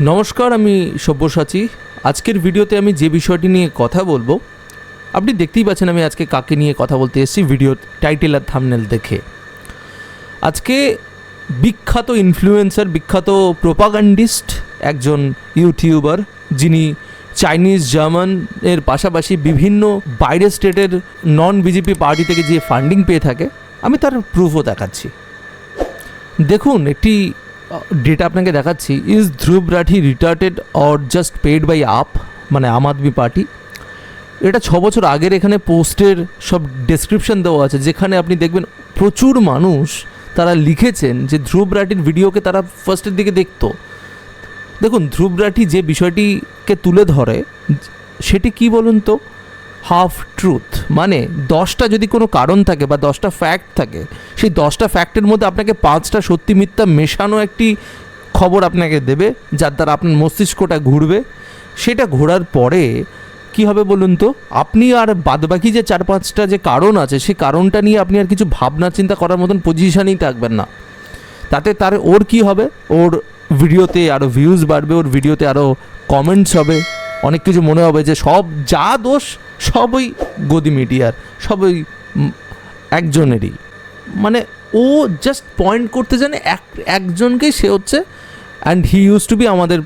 নমস্কার, আমি সব্যসাচী। আজকের ভিডিওতে আমি যে বিষয়টি নিয়ে কথা বলব, আপনি দেখতেই পাচ্ছেন আমি আজকে কাকে নিয়ে কথা বলতে এসেছি ভিডিও টাইটেল আর থামনেল দেখে। আজকে বিখ্যাত ইনফ্লুয়েন্সার বিখ্যাত প্রোপাগান্ডিস্ট একজন ইউটিউবার, যিনি চাইনিজ জার্মানের পাশাপাশি বিভিন্ন বাইরের স্টেটের নন বিজেপি পার্টি থেকে যে ফান্ডিং পেয়ে থাকে, আমি তার প্রুফও দেখাচ্ছি। দেখুন, একটি ডেটা আপনাকে দেখাচ্ছি is Dhruv Rathee retarded or just paid by AAP মানে আম আদমি পার্টি? এটা ছ বছর আগের এখানে পোস্টের সব ডেসক্রিপশন দেওয়া আছে, যেখানে আপনি দেখবেন প্রচুর মানুষ তারা লিখেছেন যে ধ্রুব রাঠির ভিডিওকে তারা ফার্স্টের দিকে দেখতো। দেখুন ধ্রুব রাঠি যে বিষয়টিকে তুলে ধরে, সেটি কি বলুন তো? হাফ ট্রুথ মানে দশটা যদি কোনো কারণ থাকে বা দশটা ফ্যাক্ট থাকে, সেই দশটা ফ্যাক্টের মধ্যে আপনাকে পাঁচটা সত্যি মিথ্যা মেশানো একটি খবর আপনাকে দেবে, যার দ্বারা আপনার মস্তিষ্কটা ঘুরবে। সেটা ঘোরার পরে কি হবে বলুন তো? আপনি আর বাদবাকি যে চার পাঁচটা যে কারণ আছে, সেই কারণটা নিয়ে আপনি আর কিছু ভাবনা চিন্তা করার মতন পজিশনেই থাকবেন না। তাতে তার ওর কি হবে? ওর ভিডিওতে আরও ভিউজ বাড়বে, ওর ভিডিওতে আরও কমেন্টস হবে। অনেক কিছু মনে হবে যে সব যা দোষ সবই গদি মিডিয়ার, সবই একজনেরই। মানে ও জাস্ট পয়েন্ট করতে জানে এক, একজনকেই সে হচ্ছে and he use to be আমাদের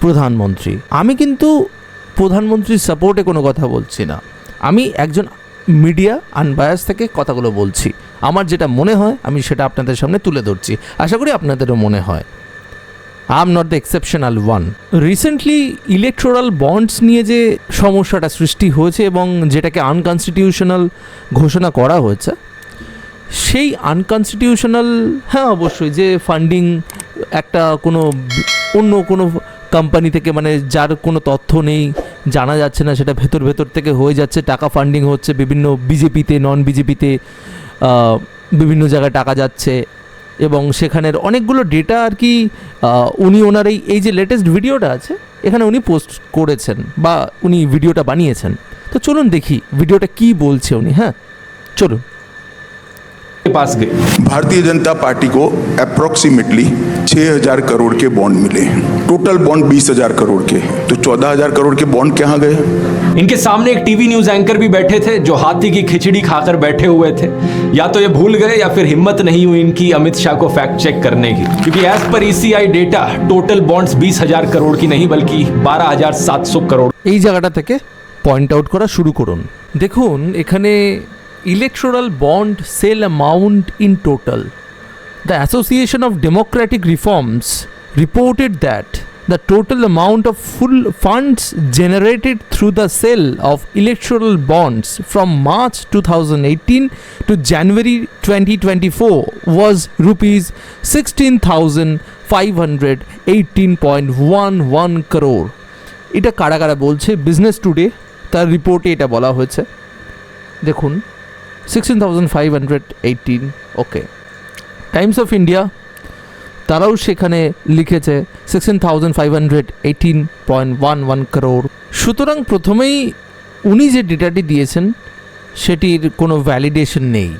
প্রধানমন্ত্রী। আমি কিন্তু প্রধানমন্ত্রীর সাপোর্টে কোনো কথা বলছি না। আমি একজন মিডিয়া আনবায়াস থেকে কথাগুলো বলছি। আমার যেটা মনে হয়, আমি সেটা আপনাদের সামনে তুলে ধরছি। আশা করি আপনাদেরও মনে হয়। I am not the exceptional one recently electoral bonds নিয়ে যে সমস্যাটা সৃষ্টি হয়েছে এবং যেটাকে আনকনস্টিটিউশনাল ঘোষণা করা হয়েছে, সেই আনকনস্টিটিউশনাল হ্যাঁ অবশ্যই যে ফান্ডিং একটা কোনো অন্য কোনো কোম্পানি থেকে মানে যার কোনো তথ্য নেই, জানা যাচ্ছে না, সেটা ভেতর ভেতর থেকে হয়ে যাচ্ছে, টাকা ফান্ডিং হচ্ছে, বিভিন্ন বিজেপিতে নন বিজেপিতে বিভিন্ন জায়গায় টাকা যাচ্ছে। এবং সেখানের অনেকগুলো ডেটা আর কি উনি ওনার এই এই যে লেটেস্ট ভিডিওটা আছে, এখানে উনি পোস্ট করেছেন বা উনি ভিডিওটা বানিয়েছেন। তো চলুন দেখি ভিডিওটা কি বলছে উনি হ্যাঁ? চলুন। के पास गए भारतीय जनता पार्टी को अप्रोक्सीमेटली 6000 करोड़ के बॉन्ड मिले हैं टोटल बॉन्ड 20000 करोड़ के हैं तो 14000 करोड़ के बॉन्ड कहाँ गए इनके सामने एक टीवी न्यूज एंकर भी बैठे थे जो हाथी की खिचड़ी खाकर बैठे हुए थे या तो ये भूल गए या फिर हिम्मत नहीं हुई इनकी अमित शाह को फैक्ट चेक करने की क्योंकि as per ECI data total bonds बीस हजार करोड़ की नहीं बल्कि बारह हजार सात सौ करोड़ এই জায়গাটা থেকে পয়েন্ট আউট করা শুরু করুন দেখুন এখানে electoral bond sale amount in total the association of democratic reforms reported that the total amount of full funds generated through the sale of electoral bonds from March 2018 to January 2024 was rupees 16,518.11 crore এটা কারা কারা বলছে business today তার রিপোর্টে এটা বলা হয়েছে দেখুন sixteen okay Times of India তারাও সেখানে লিখেছে sixteen thousand five hundred eighteen point one one crore সুতরাং প্রথমেই উনি যে ডেটাটি দিয়েছেন, সেটির কোনো ভ্যালিডেশন নেই।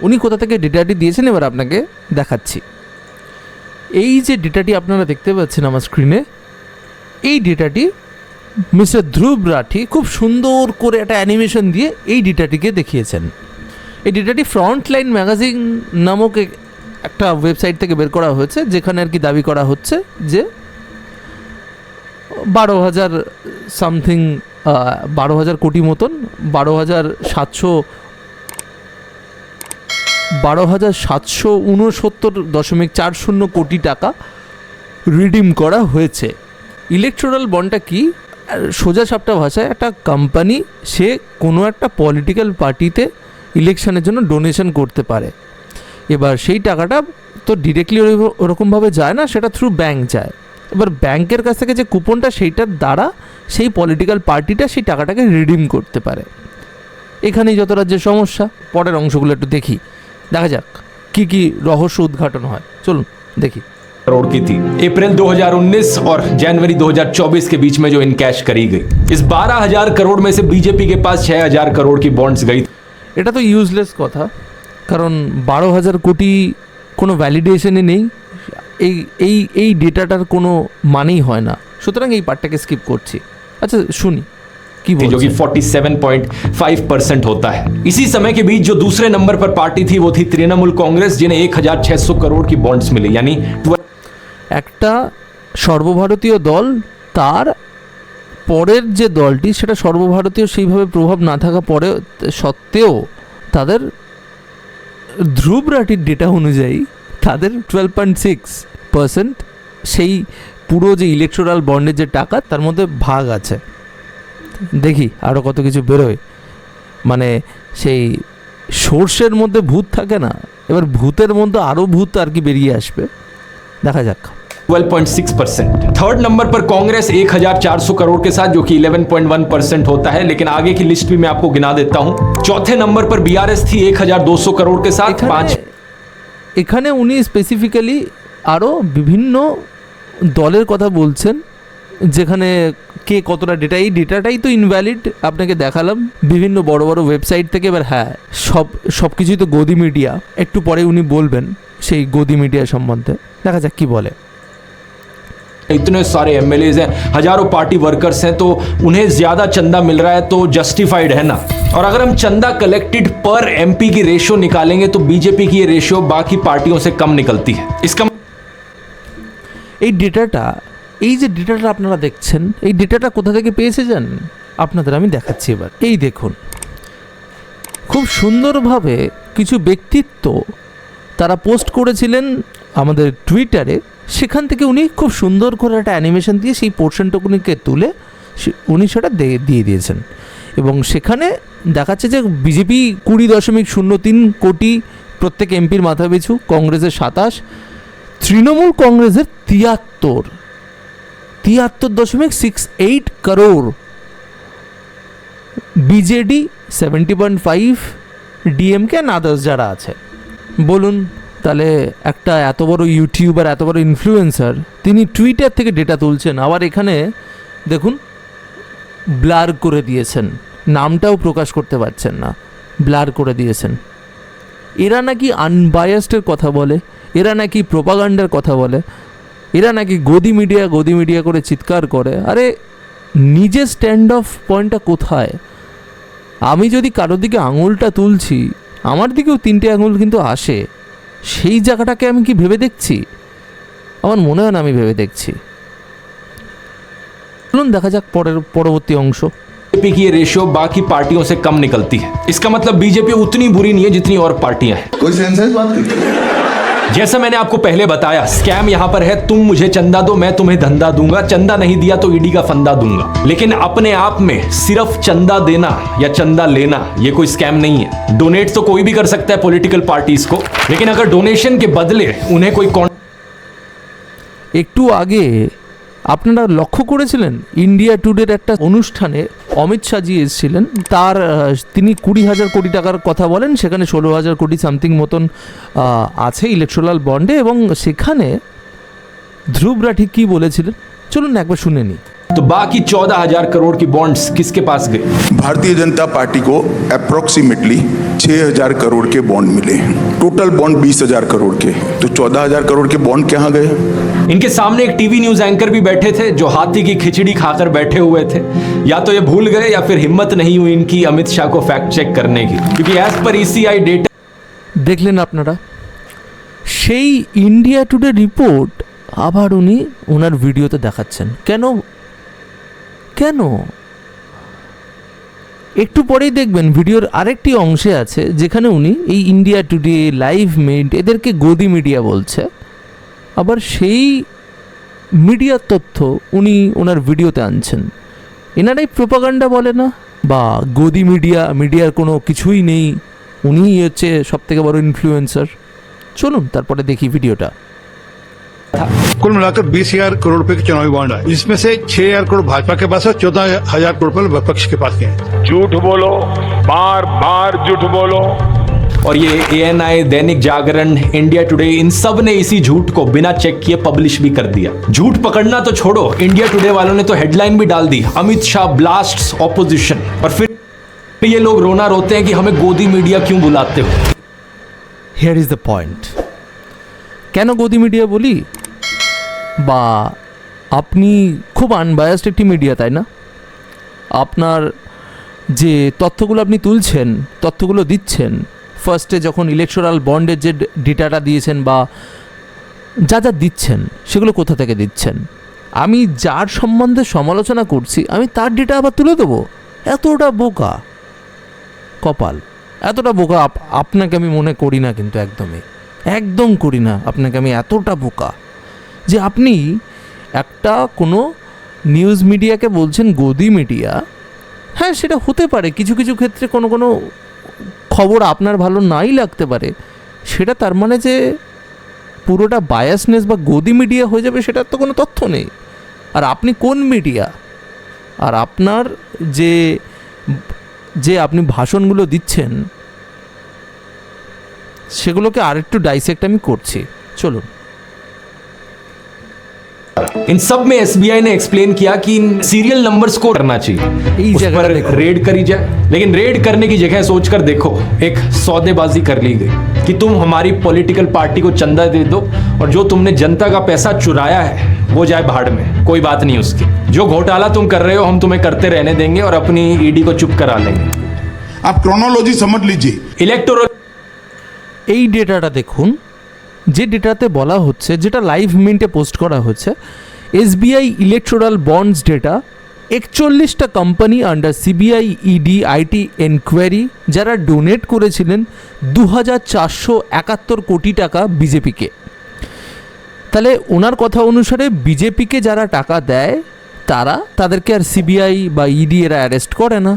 উনি কোথা থেকে ডেটাটি দিয়েছেন এবার আপনাকে দেখাচ্ছি। এই যে ডেটাটি আপনারা দেখতে পাচ্ছেন আমার স্ক্রিনে এই ডেটাটি মিস্টার ধ্রুব রাঠি খুব সুন্দর করে একটা অ্যানিমেশন দিয়ে এই ডেটাটিকে দেখিয়েছেন। এই ডেটাটি ফ্রন্টলাইন ম্যাগাজিন নামক এক- একটা ওয়েবসাইট থেকে বের করা হয়েছে, যেখানে আর কি দাবি করা হচ্ছে যে বারো হাজার সামথিং বারো হাজার কোটি মতন, বারো হাজার সাতশো, বারো হাজার সাতশো উনসত্তর দশমিক চার শূন্য কোটি টাকা রিডিম করা হয়েছে। ইলেকট্রাল বন্ডটা কি? সোজা সাপটা ভাষায় একটা কোম্পানি সে কোনো একটা পলিটিক্যাল পার্টিতে ইলেকশনের জন্য ডোনেশন করতে পারে। এবার সেই টাকাটা তো ডিরেক্টলি ওরকমভাবে যায় না, সেটা থ্রু ব্যাংক যায়। এবার ব্যাংকের কাছ থেকে যে কুপনটা সেইটার দ্বারা সেই পলিটিক্যাল পার্টিটা সেই টাকাটাকে রিডিম করতে পারে। এখানেই যত রাজ্যের সমস্যা, পরের অংশগুলো একটু দেখি। দেখা যাক কি কি রহস্য উদ্ঘাটন হয়। চলুন, দেখি। करोड़ की थी अप्रैल 2019 और जनवरी 2024 के बीच में जो इनकैश करी गई इस 12000 करोड़ में से बीजेपी के पास 6000 करोड़ की बॉन्ड्स गई এটা তো ইউজলেস কথা কারণ বারো হাজার কোটি কোনো ভ্যালিডেশনে নেই এই এই এই ডেটাটার কোনো মানেই হয় না সুতরাং এই পার্টটাকে স্কিপ করছি আচ্ছা শুনি কি थी जो कि বলছে 47.5 परसेंट होता है इसी समय के बीच जो दूसरे नंबर पर पार्टी थी वो थी तृणमूल कांग्रेस जिन्हें 1600 करोड़ की बॉन्ड्स मिली यानी 12 একটা সর্বভারতীয় দল তার পরের যে দলটি, সেটা সর্বভারতীয় সেইভাবে প্রভাব না থাকা পরে সত্ত্বেও তাদের ধ্রুব রাটির ডেটা অনুযায়ী তাদের টুয়েলভ পয়েন্ট সিক্স পার্সেন্ট সেই পুরো যে ইলেকট্রাল বন্ডের যে টাকা, তার মধ্যে ভাগ আছে। দেখি আরও কত কিছু বেরোয়। মানে সেই সর্ষের মধ্যে ভূত থাকে না, এবার ভূতের মধ্যে আরও ভূত আর কি বেরিয়ে আসবে। দেখা যাক। 12.6 परसेंट थर्ड नंबर पर कांग्रेस 1400 करोड़ के साथ जो कि 11.1 परसेंट होता है लेकिन आगे की लिस्ट भी मैं आपको गिना देता हूं चौथे नंबर पर बीआरएस थी 1200 करोड़ के साथ এখানে पांच এখানে উনি স্পেসিফিক্যালি আরও বিভিন্ন দলের কথা বলছেন যেখানে কে কতটা ডেটা এই ডেটাটাই তো ইনভ্যালিড আপনাকে দেখালাম বিভিন্ন বড় বড় ওয়েবসাইট থেকে এবার হ্যাঁ সব সব কিছুই তো গদি মিডিয়া একটু পরে উনি বলবেন সেই গদি মিডিয়া সম্বন্ধে দেখা যাক কি বলে इतने सारे एमएलए हैं हजारों पार्टी वर्कर्स हैं तो उन्हें ज्यादा चंदा मिल रहा है तो जस्टिफाइड है ना और अगर हम चंदा कलेक्टेड पर एमपी की रेशियो निकालेंगे तो बीजेपी की ये रेशियो बाकी पार्टियों से कम निकलती है इसका এই ডেটাটা এই যে ডেটাটা আপনারা দেখছেন এই ডেটাটা কোথা থেকে পেয়েছে জানেন আপনাদের আমি দেখাচ্ছি এবার এই দেখুন খুব সুন্দরভাবে কিছু ব্যক্তিত্ব তারা পোস্ট করেছিলেন আমাদের টুইটারে সেখান থেকে উনি খুব সুন্দর করে একটা অ্যানিমেশন দিয়ে সেই পোর্শনটুকুনিকে তুলে উনি সেটা দিয়ে দিয়েছেন। এবং সেখানে দেখাচ্ছে যে বিজেপি কুড়ি দশমিক শূন্য তিন কোটি প্রত্যেক এমপির মাথা পিছু কংগ্রেসের সাতাশ, তৃণমূল কংগ্রেসের তিয়াত্তর। তিয়াত্তর দশমিক six eight crore BJD seventy point five DMK and others যারা আছে। বলুন তাহলে একটা এত বড় ইউটিউবার, এত বড় ইনফ্লুয়েন্সার তিনি টুইটার থেকে ডেটা তুলছেন। আবার এখানে দেখুন ব্লার করে দিয়েছেন। নামটাও প্রকাশ করতে পারছেন না। ব্লার করে দিয়েছেন। এরা নাকি আনবায়াসডের কথা বলে, এরা নাকি প্রোপাগান্ডার কথা বলে, এরা নাকি গদি মিডিয়া গদি মিডিয়া করে চিৎকার করে। আরে, নিজের স্ট্যান্ড অফ পয়েন্টটা কোথায়? আমি যদি কারোর দিকে আঙুলটা তুলছি, আমার দিকেও তিনটে আঙুল কিন্তু আসে। সেই জায়গাটাকে আমি কি ভেবে দেখছি আমার মনে হয় না আমি ভেবে দেখছি চলুন দেখা যাক পরের পরবর্তী অংশ बीजेपी की ये रेशियो बाकी पार्टियों से कम निकलती है इसका मतलब बीजेपी उतनी बुरी नहीं है जितनी और पार्टियां हैं कोई सेंस है इस बात की जैसे मैंने आपको पहले बताया स्कैम यहाँ पर है, तुम मुझे चंदा दो, मैं तुम्हें धंधा दूँगा। चंदा नहीं दिया तो ईडी का फंदा दूँगा। लेकिन अपने आप में सिर्फ़ चंदा देना या चंदा लेना, ये कोई स्कैम नहीं है। डोनेट तो कोई भी कर सकता है पॉलिटिकल पार्टीज़ को, लेकिन अगर डोनेशन के बदले उन्हें कोई कौन एक आगे আপনারা লক্ষ্য করেছিলেন? ইন্ডিয়া টুডের একটা অনুষ্ঠানে অমিত শাহজি এসেছিলেন। তার তিনি কুড়ি হাজার কোটি টাকার কথা বলেন, সেখানে ষোলো হাজার কোটি সামথিং মতন আছে ইলেকট্রাল বন্ডে এবং সেখানে ধ্রুব রাঠি কী বলেছিলেন? চলুন একবার শুনে নিই। तो बाकी चौदह हजार करोड़ की बॉन्ड्स किसके पास गए भारतीय जनता पार्टी को अप्रोक्सीमेटली 6000 करोड़ के बॉन्ड मिले हैं टोटल बॉन्ड 20000 करोड़ के तो 14000 करोड़ के बॉन्ड कहाँ गए इनके सामने एक टीवी न्यूज एंकर भी बैठे थे जो हाथी की खिचड़ी खाकर बैठे हुए थे या तो ये भूल गए या फिर हिम्मत नहीं हुई इनकी अमित शाह को फैक्ट चेक करने की क्योंकि एज पर ईसीआई डेटा দেখলেন আপনারা সেই ইন্ডিয়া টুডে রিপোর্ট আবার উনি ওনার ভিডিওতে দেখাচ্ছেন কেন কেন? একটু পরেই দেখবেন ভিডিওর আরেকটি অংশে আছে, যেখানে উনি এই ইন্ডিয়া টুডে লাইভ মিট এদেরকে গদি মিডিয়া বলছে। আবার সেই মিডিয়ার তথ্য উনি ওনার ভিডিওতে আনছেন। এনারাই প্রোপাগান্ডা বলে না? বা গদি মিডিয়া মিডিয়ার কোনো কিছুই নেই। উনিই হচ্ছে সব থেকে বড় ইনফ্লুয়েন্সার চলুন, তারপরে দেখি ভিডিওটা। कुल मिलाकर बीस हजार करोड़ रुपए के चुनावी बॉन्ड है इसमें से छह हजार करोड़ भाजपा के पास है चौदह हजार करोड़ रुपए विपक्ष के पास के हैं झूठ बोलो बार बार झूठ बोलो और ये ANI Dainik Jagran India today in सब ने इसी झूठ को बिना चेक किए पब्लिश भी कर दिया झूठ पकड़ना तो छोड़ो इंडिया टुडे वालों ने तो हेडलाइन भी डाल दी अमित शाह ब्लास्ट ऑपोजिशन और फिर ये लोग रोना रोते हैं कि हमें गोदी मीडिया क्यों बुलाते हो হিয়ার ইজ দ্য পয়েন্ট কেন গদি মিডিয়া বলি বা আপনি খুব আনবায়াসড একটি মিডিয়া তাই না? আপনার যে তথ্যগুলো আপনি তুলছেন, তথ্যগুলো দিচ্ছেন ফার্স্টে যখন ইলেকটোরাল বন্ডের যে ডেটাটা দিয়েছেন বা যা যা দিচ্ছেন, সেগুলো কোথা থেকে দিচ্ছেন? আমি যার সম্বন্ধে সমালোচনা করছি, আমি তার ডেটা আবার তুলে দেবো? এতটা বোকা। কপাল। এতটা বোকা আপ- আপনাকে আমি মনে করি না কিন্তু একদমই। একদম করি না। আপনাকে আমি এতটা বোকা। যে আপনি একটা কোনো নিউজ মিডিয়াকে বলছেন গদি মিডিয়া হ্যাঁ সেটা হতে পারে। কিছু কিছু ক্ষেত্রে কোনো কোনো খবর আপনার ভালো নাই লাগতে পারে। সেটা তার মানে যে পুরোটা বায়াসনেস বা গদি মিডিয়া হয়ে যাবে, সেটার তো কোনো তথ্য নেই। আর আপনি কোন মিডিয়া আর আপনার যে যে আপনি ভাষণগুলো দিচ্ছেন, সেগুলোকে আরেকটু ডাইসেক্ট আমি করছি। চলুন। इन सब में एसबीआई ने एक्सप्लेन किया कि इन सीरियल नंबर्स को करना चाहिए यही उस जगह पर देखो। रेड करी जाए लेकिन रेड करने की जगह सोचकर देखो एक सौदेबाजी कर ली गई कि तुम हमारी पॉलिटिकल पार्टी को चंदा दे दो और जो तुमने जनता का पैसा चुराया है वो जाए भाड़ में कोई बात नहीं उसकी जो घोटाला तुम कर रहे हो हम तुम्हें करते रहने देंगे और अपनी ईडी को चुप करा लेंगे आप क्रोनोलॉजी समझ लीजिए इलेक्टोरल এই ডেটাটা দেখুন যে ডেটাতে বলা হচ্ছে, যেটা লাইভ মিন্টে পোস্ট করা হচ্ছে, SBI electoral bonds data, একচল্লিশটা company under CBI ED IT enquiry যারা ডোনেট করেছিলেন দু হাজার চারশো একাত্তর কোটি টাকা বিজেপিকে তাহলে ওনার কথা অনুসারে বিজেপিকে যারা টাকা দেয়, তারা তাদেরকে আর সিবিআই বা ইডি এরা অ্যারেস্ট করে না।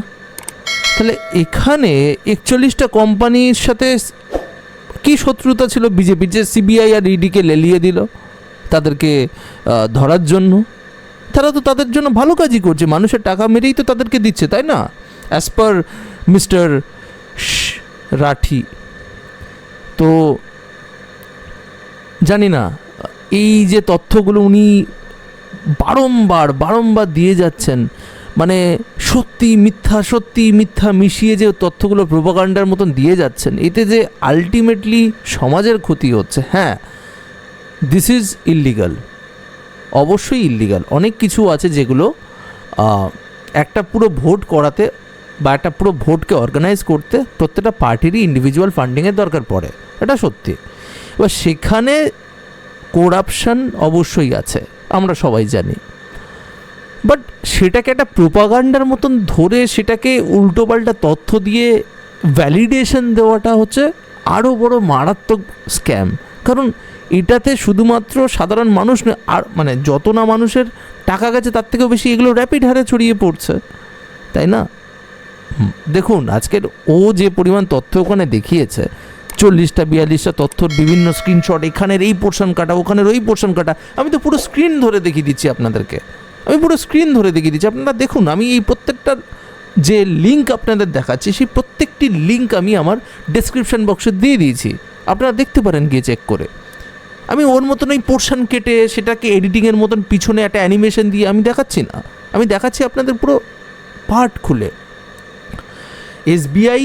তাহলে এখানে একচল্লিশটা কোম্পানির সাথে কি শত্রুতা ছিল বিজেপির যে সিবিআই আর ইডিকে লেলিয়ে দিল, তাদেরকে ধরার জন্য। তারা তো তাদের জন্য ভালো কাজই করছে, মানুষের টাকা মেরেই তো তাদেরকে দিচ্ছে, তাই না? As per mister Rathee. তো, জানি না, এই যে তথ্যগুলো উনি বারংবার বারংবার দিয়ে যাচ্ছেন মানে সত্যি মিথ্যা সত্যি মিথ্যা মিশিয়ে যে তথ্যগুলো প্রোপাগান্ডার মতন দিয়ে যাচ্ছেন, এতে যে আলটিমেটলি সমাজের ক্ষতি হচ্ছে হ্যাঁ দিস ইজ ইল্লিগাল অবশ্যই ইল্লিগাল অনেক কিছু আছে যেগুলো একটা পুরো ভোট করাতে বা একটা পুরো ভোটকে অর্গানাইজ করতে প্রত্যেকটা পার্টিরই ইন্ডিভিজুয়াল ফান্ডিংয়ের দরকার পড়ে, এটা সত্যি। এবার সেখানে করাপশন অবশ্যই আছে, আমরা সবাই জানি। বাট সেটাকে একটা প্রোপাগান্ডার মতন ধরে সেটাকে উল্টোপাল্টা তথ্য দিয়ে ভ্যালিডেশন দেওয়াটা হচ্ছে আরও বড় মারাত্মক স্ক্যাম কারণ এটাতে শুধুমাত্র সাধারণ মানুষ আর মানে যত না মানুষের টাকা গেছে তার থেকেও বেশি এগুলো র্যাপিড হারে ছড়িয়ে পড়ছে। তাই না? দেখুন, আজকের ও যে পরিমাণ তথ্য ওখানে দেখিয়েছে, চল্লিশটা, বিয়াল্লিশটা তথ্যর বিভিন্ন স্ক্রিনশট এখানের এই পোর্শন কাটা, ওখানের ওই পোর্শন কাটা, আমি তো পুরো স্ক্রিন ধরে দেখিয়ে দিচ্ছি আপনাদেরকে। আমি পুরো স্ক্রিন ধরে দেখিয়ে দিচ্ছি। আপনারা দেখুন, আমি এই প্রত্যেকটার যে লিঙ্ক আপনাদের দেখাচ্ছি, সেই প্রত্যেকটি লিঙ্ক আমি আমার ডেসক্রিপশন বক্সে দিয়ে দিয়েছি। আপনারা দেখতে পারেন গিয়ে চেক করে। আমি ওর মতন ওই পোর্শন কেটে সেটাকে এডিটিংয়ের মতন পিছনে একটা অ্যানিমেশন দিয়ে আমি দেখাচ্ছি না। আমি দেখাচ্ছি আপনাদের পুরো পার্ট খুলে। এসবিআই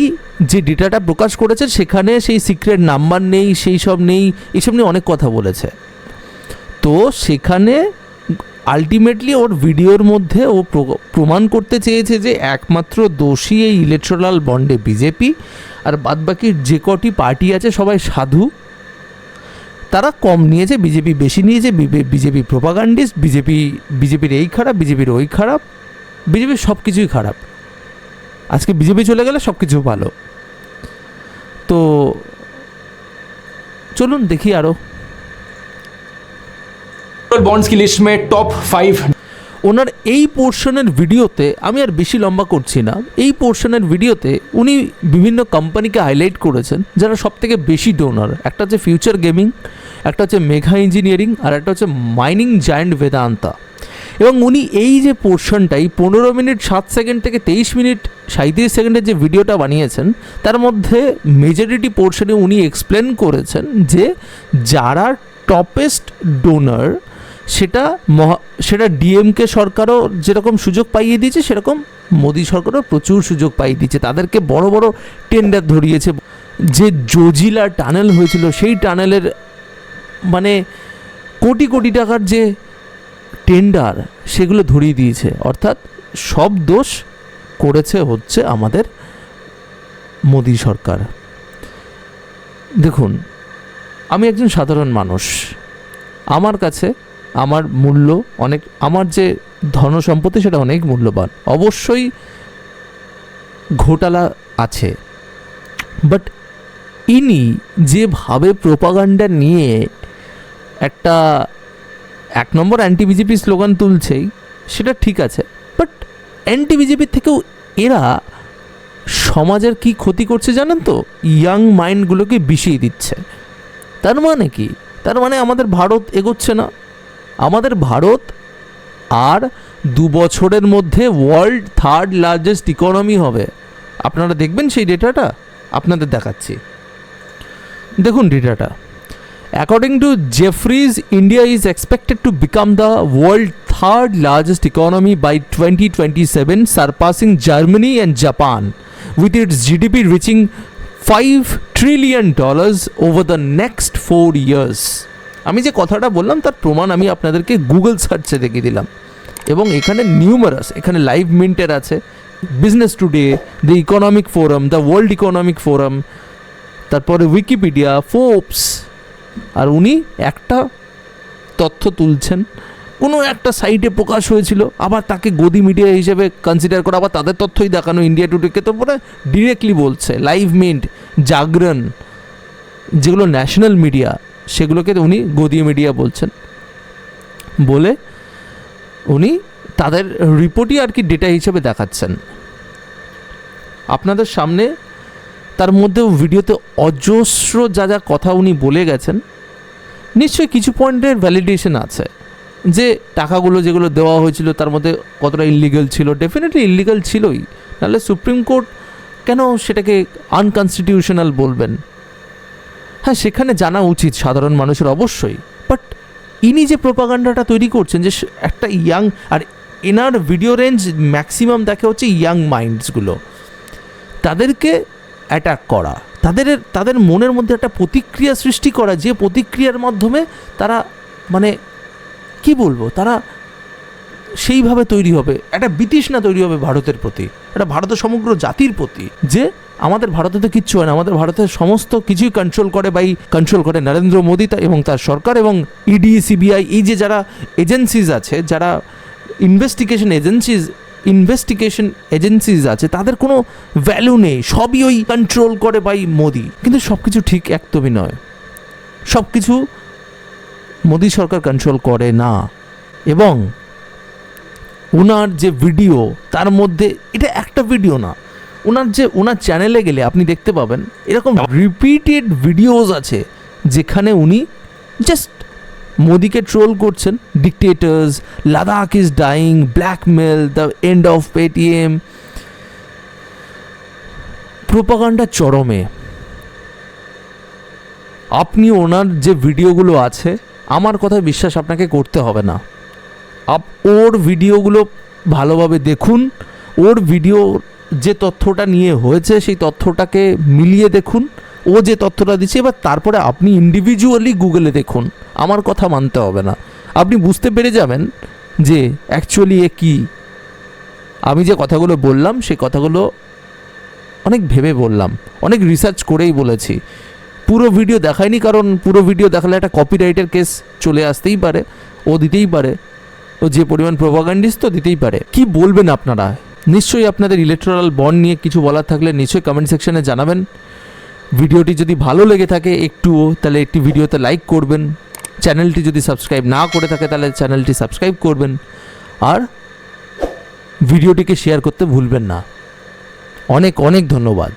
যে ডেটাটা প্রকাশ করেছে, সেখানে সেই সিক্রেট নাম্বার নেই, সেই সব নেই, এইসব নিয়ে অনেক কথা বলেছে। তো সেখানে আলটিমেটলি ওর ভিডিওর মধ্যে ও প্র- প্রমাণ করতে চেয়েছে যে একমাত্র দোষী এই ইলেকট্রাল বন্ডে বিজেপি আর বাদবাকি যে কটি পার্টি আছে সবাই সাধু। তারা কম নিয়েছে বিজেপি বেশি নিয়েছে বিজেপি প্রোপাগান্ডিস্ট বিজেপি বিজেপির এই খারাপ বিজেপির ওই খারাপ বিজেপির সব কিছুই খারাপ। আজকে বিজেপি চলে গেলে সব কিছু ভালো। তো চলুন দেখি আরও বন্ডস কি লিস্ট মে টপ ফাইভ ওনার এই পোর্শনের ভিডিওতে আমি আর বেশি লম্বা করছি না। এই পোর্শনের ভিডিওতে উনি বিভিন্ন কোম্পানিকে হাইলাইট করেছেন, যারা সব থেকে বেশি ডোনার একটা হচ্ছে ফিউচার গেমিং একটা হচ্ছে মেঘা ইঞ্জিনিয়ারিং আর একটা হচ্ছে মাইনিং জায়ান্ট বেদান্তা এবং উনি এই যে পোর্শনটাই পনেরো মিনিট, সাত সেকেন্ড থেকে তেইশ মিনিট সাঁত্রিশ সেকেন্ডের যে ভিডিওটা বানিয়েছেন, তার মধ্যে মেজরিটি পোর্শনে উনি এক্সপ্লেন করেছেন যে যারা টপেস্ট ডোনার সেটা মহা, সেটা ডিএমকে সরকারও যেরকম সুযোগ পাইয়ে দিয়েছে, সেরকম মোদী সরকারও প্রচুর সুযোগ পাইয়ে দিয়েছে। তাদেরকে বড় বড় টেন্ডার ধরিয়েছে। যে জজিলা টানেল হয়েছিল, সেই টানেলের মানে কোটি কোটি টাকার যে টেন্ডার সেগুলো ধরিয়ে দিয়েছে। অর্থাৎ সব দোষ করেছে হচ্ছে আমাদের মোদী সরকার। দেখুন, আমি একজন সাধারণ মানুষ। আমার কাছে আমার মূল্য অনেক, আমার যে ধন সম্পত্তি সেটা অনেক মূল্যবান। অবশ্যই ঘোটালা আছে। বাট ইনি যেভাবে প্রোপাগান্ডা নিয়ে একটা এক নম্বর অ্যান্টি বিজেপি স্লোগান তুলছেই, সেটা ঠিক আছে। বাট অ্যান্টি বিজেপির থেকেও এরা সমাজের কি ক্ষতি করছে জানেন তো? ইয়াং মাইন্ডগুলোকে বিষিয়ে দিচ্ছে। তার মানে কি? তার মানে আমাদের ভারত এগোচ্ছে না। আমাদের ভারত আর দু বছরের মধ্যে ওয়ার্ল্ড থার্ড লার্জেস্ট ইকোনমি হবে। আপনারা দেখবেন সেই ডেটাটা আপনাদের দেখাচ্ছি। দেখুন ডেটাটা according to Jefferies India is expected to become the world third largest economy by twenty twenty seven surpassing Germany and Japan with its GDP reaching 5 trillion dollars over the next four years. আমি যে কথাটা বললাম, তার প্রমাণ আমি আপনাদেরকে Google সার্চে দেখিয়ে দিলাম। এবং এখানে নিউমারাস এখানে লাইভ মিন্টের আছে। Business Today the Economic Forum the World Economic Forum তারপরে উইকিপিডিয়া ফোর্বস আর উনি একটা তথ্য তুলছেন। কোনো একটা সাইটে প্রকাশ হয়েছিল, আবার তাকে গদি মিডিয়া হিসেবে কনসিডার করা, আবার তাদের তথ্যই দেখানো ইন্ডিয়া টুডেকে তো পরে ডিরেক্টলি বলছে লাইভ মিন্ট জাগরণ, যেগুলো ন্যাশনাল মিডিয়া সেগুলোকে উনি গদি মিডিয়া বলছেন। বলে উনি তাদের রিপোর্টই আর কি ডেটা হিসেবে দেখাচ্ছেন। আপনাদের সামনে তার মধ্যেও ভিডিওতে অজস্র যা যা কথা উনি বলে গেছেন, নিশ্চয়ই কিছু পয়েন্টের ভ্যালিডেশন আছে। যে টাকাগুলো যেগুলো দেওয়া হয়েছিল তার মধ্যে কতটা ইলিগাল ছিল ডেফিনেটলি ইলিগাল ছিলই। নাহলে সুপ্রিম কোর্ট কেন সেটাকে আনকনস্টিটিউশনাল বলবেন? হ্যাঁ সেখানে জানা উচিত সাধারণ মানুষের অবশ্যই। বাট ইনি যে প্রোপাগান্ডাটা তৈরি করছেন যে একটা ইয়াং আর এনার ভিডিও রেঞ্জ ম্যাক্সিমাম দেখে হচ্ছে ইয়াং মাইন্ডসগুলো তাদেরকে অ্যাটাক করা, তাদের তাদের মনের মধ্যে একটা প্রতিক্রিয়া সৃষ্টি করা, যে প্রতিক্রিয়ার মাধ্যমে তারা মানে কি বলব? তারা সেইভাবে তৈরি হবে। একটা বিতৃষ্ণা তৈরি হবে ভারতের প্রতি এটা ভারতের সমগ্র জাতির প্রতি, যে আমাদের ভারতে তো কিচ্ছু হয় না, আমাদের ভারতের সমস্ত কিছুই কন্ট্রোল করে বাই কন্ট্রোল করে নরেন্দ্র মোদী এবং তার সরকার এবং E ইডি সিবিআই এই যে যারা এজেন্সিজ আছে, যারা ইনভেস্টিগেশন এজেন্সিজ ইনভেস্টিগেশন এজেন্সিজ আছে, তাদের কোনো ভ্যালু নেই, সবই ওই কন্ট্রোল করে বাই মোদি। কিন্তু সব কিছু ঠিক একদমই নয়। সব কিছু মোদী সরকার কন্ট্রোল করে না। এবং ওনার যে ভিডিও তার মধ্যে, এটা একটা ভিডিও না ওনার যে ওনার চ্যানেলে গেলে আপনি দেখতে পাবেন এরকম রিপিটেড ভিডিওস আছে যেখানে উনি জাস্ট মোদিকে ট্রোল করছেন dictators Ladakh is dying blackmail the end of Paytm propaganda চরমে। আপনি ওনার যে ভিডিওগুলো আছে, আমার কথায় বিশ্বাস আপনাকে করতে হবে না। আপ, ওর ভিডিওগুলো ভালোভাবে দেখুন, ওর ভিডিও যে তথ্যটা নিয়ে হয়েছে, সেই তথ্যটাকে মিলিয়ে দেখুন। ও যে তথ্যটা দিচ্ছে, এবার তারপরে আপনি ইন্ডিভিজুয়ালি গুগলে দেখুন। আমার কথা মানতে হবে না। আপনি বুঝতে পেরে যাবেন যে অ্যাকচুয়ালি এ কী। আমি যে কথাগুলো বললাম সেই কথাগুলো অনেক ভেবে বললাম, অনেক রিসার্চ করেই বলেছি। পুরো ভিডিও দেখায়নি, কারণ পুরো ভিডিও দেখালে একটা কপিরাইটের কেস চলে আসতেই পারে, ও দিতেই পারে। ও যে পরিমাণ প্রোপাগান্ডিস্ট তো দিতেই পারে। কি বলবেন আপনারা? নিশ্চয়ই আপনাদের ইলেকট্রাল বন্ড নিয়ে কিছু বলার থাকলে নিশ্চয়ই কমেন্ট সেকশনে জানাবেন। ভিডিওটি যদি ভালো লেগে থাকে একটুও, তাহলে একটি ভিডিওতে লাইক করবেন। চ্যানেলটি যদি সাবস্ক্রাইব না করে থাকে, তাহলে চ্যানেলটি সাবস্ক্রাইব করবেন। আর ভিডিওটিকে শেয়ার করতে ভুলবেন না। অনেক অনেক ধন্যবাদ।